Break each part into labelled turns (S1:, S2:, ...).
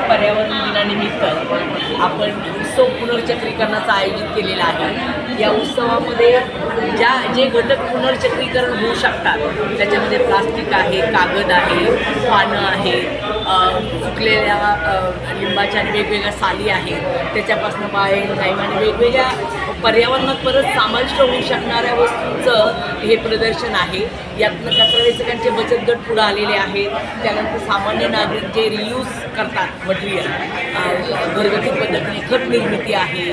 S1: पर्यावरण दिनानिमित्त आपण उत्सव पुनर्चक्रीकरणाचं आयोजित केलेला आहे. या उत्सवामध्ये ज्या जे घटक पुनर्चक्रीकरण होऊ शकतात त्याच्यामध्ये प्लास्टिक आहे कागद आहे पानं आहे सुकलेल्या लिंबाच्या आणि वेगवेगळ्या साली आहेत. त्याच्यापासून बाहेर टाईम आणि वेगवेगळ्या पर्यावरणात परत समाविष्ट होऊ शकणाऱ्या वस्तूंचं हे प्रदर्शन आहे. यातनं कचरा वेचकांचे बचत गट पुढे आलेले आहेत. त्यानंतर सामान्य नागरिक जे रियूज करतात मटेरियल घरगुती पद्धतीने खत निर्मिती आहे.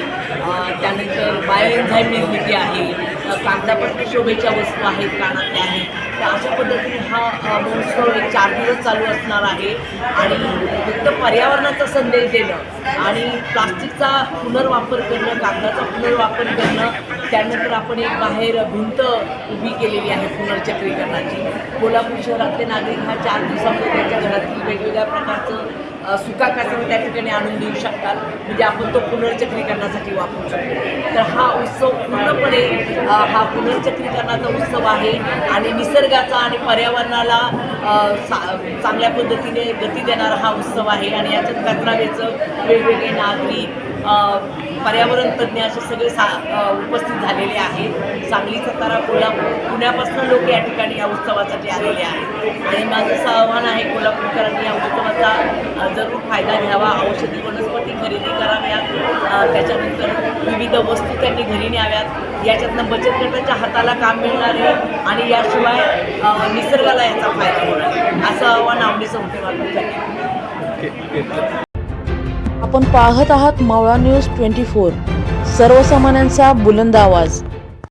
S1: त्यानंतर बायोएन्झाईम निर्मिती आहे. अ, शोभेच्या वस्तू आहेत कानातल्या आहेत तर अशा पद्धतीने हा महोत्सव एक चार दिवस चालू असणार आहे. आणि फक्त पर्यावरणाचा संदेश देणं आणि प्लास्टिकचा पुनर्वापर करणं कागदाचा पुनर्वापर करणं त्यानंतर आपण एक बाहेर भिंत उभी केलेली आहे पुनर्चक्रीकरणाची. कोल्हापूर शहरातले नागरिक हा चार दिवसामध्ये त्यांच्या घरातील वेगवेगळ्या प्रकारचं सुका कचरा त्या ठिकाणी आणून देऊ शकतात. म्हणजे आपण तो पुनर्चक्रीकरणासाठी वापरू शकतो. तर हा उत्सव पूर्णपणे हा पुनर्चक्रीकरणाचा उत्सव आहे आणि निसर्गाचा आणि पर्यावरणाला सा चांगल्या पद्धतीने गती देणारा हा उत्सव आहे आणि याच्यात कचरा वेगवेगळे नागरिक पर्यावरण तज्ज्ञ असे सगळे सा उपस्थित झालेले आहेत. सांगली सातारा कोल्हापूर पुण्यापासून लोक या ठिकाणी या उत्सवासाठी आलेले आहेत. आणि माझं असं आव्हान आहे शेतकऱ्यांनी या उपक्रमाचा जरूर फायदा घ्यावा. औषधी वनस्पती खरेदी कराव्यात त्याच्यानंतर विविध वस्तू त्यांनी घरी न्याव्यात. याच्यातनं बचत गटाच्या हाताला काम मिळणार आहे आणि याशिवाय निसर्गाला याचा फायदा होणार असं आव्हान आवडीचं होते
S2: आपण पाहत आहात मावळा न्यूज ट्वेंटी फोर. सर्वसामान्यांचा बुलंद आवाज.